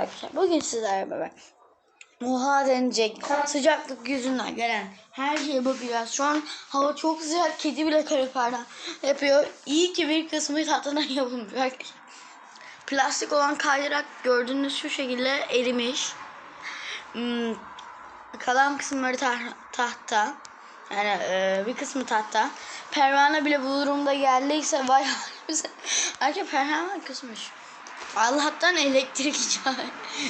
arkadaşlar. Bugün sizlerle beraber Oha denecek sıcaklık yüzünden gelen her şeye bakacağız. Şu an hava çok sıcak. Kedi bile karaperden yapıyor. İyi ki bir kısmı tahtadan arkadaşlar. Plastik olan kaydırak gördüğünüz şu şekilde erimiş. Hmm, kalan kısımları ta- tahta. Yani e, bir kısmı tahta. Pervane bile bu durumda geldiyse vay halimize. Ayrıca pervane kısmış. Allah'tan elektrik icat,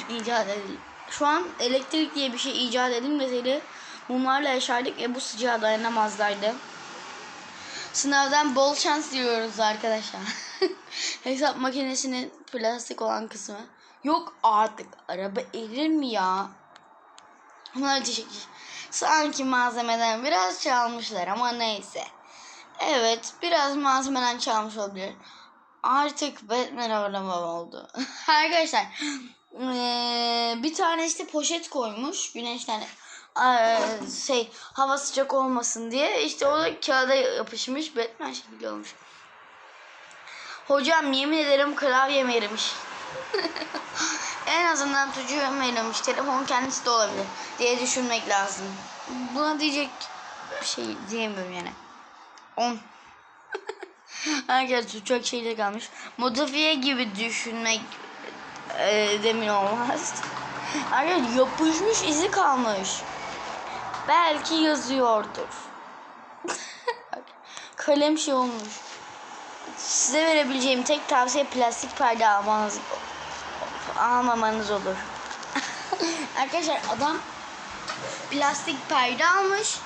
icat edildi. Şu an elektrik diye bir şey icat edilmeseydi mumlarla yaşardık ve bu sıcağa dayanamazlardı. Sınavdan bol şans diliyoruz arkadaşlar. Hesap makinesinin plastik olan kısmı. Yok artık araba erir mi ya? Bunlar teşekkür. Sanki malzemeden biraz çalmışlar ama neyse. Evet biraz malzemeden çalmış olabilir. Artık Batman arabam oldu. Arkadaşlar eee, bir tane işte poşet koymuş güneşten eee, şey hava sıcak olmasın diye işte o da kağıda yapışmış Batman şekli olmuş. Hocam yemin ederim klavyem erimiş. en azından tucuğum erimiş. Telefon kendisi de olabilir diye düşünmek lazım. Buna diyecek bir şey diyemiyorum yani. 10. Herkes çok şeyde kalmış. Modifiye gibi düşünmek e, demin olmaz. Arkadaşlar yapışmış izi kalmış. Belki yazıyordur. Kalem şey olmuş. Size verebileceğim tek tavsiye plastik perde almanız almamanız olur. Arkadaşlar adam plastik perde almış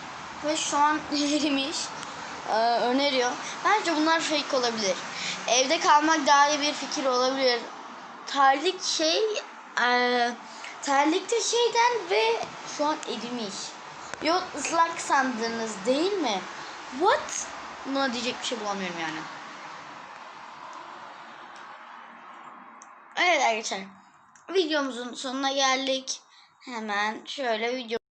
ve şu an erimiş. Ee, öneriyor. Bence bunlar fake olabilir. Evde kalmak daha iyi bir fikir olabilir. Terlik şey e, terlik de şeyden ve şu an erimiş. Yok ıslak sandınız değil mi? What? Buna diyecek bir şey bulamıyorum yani. Evet arkadaşlar. Videomuzun sonuna geldik. Hemen şöyle video